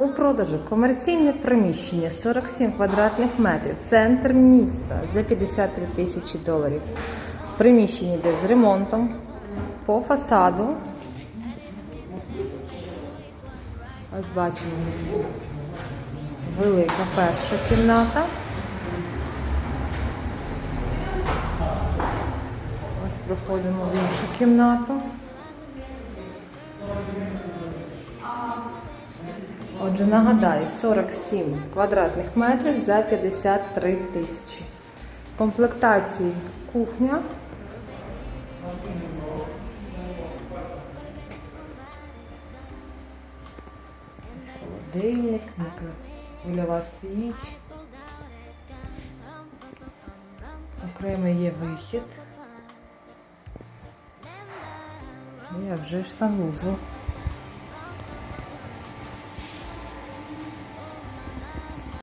У продажу комерційне приміщення 47 квадратних метрів, центр міста за 53 тисячі доларів. Приміщення йде з ремонтом по фасаду. Ось бачимо велика перша кімната. Ось проходимо в іншу кімнату. Отже, нагадаю, 47 квадратних метрів за 53 тисячі. Комплектації кухня. Холодильник, мікрохвильова піч. Окремий є вихід. А вже ж санвузол.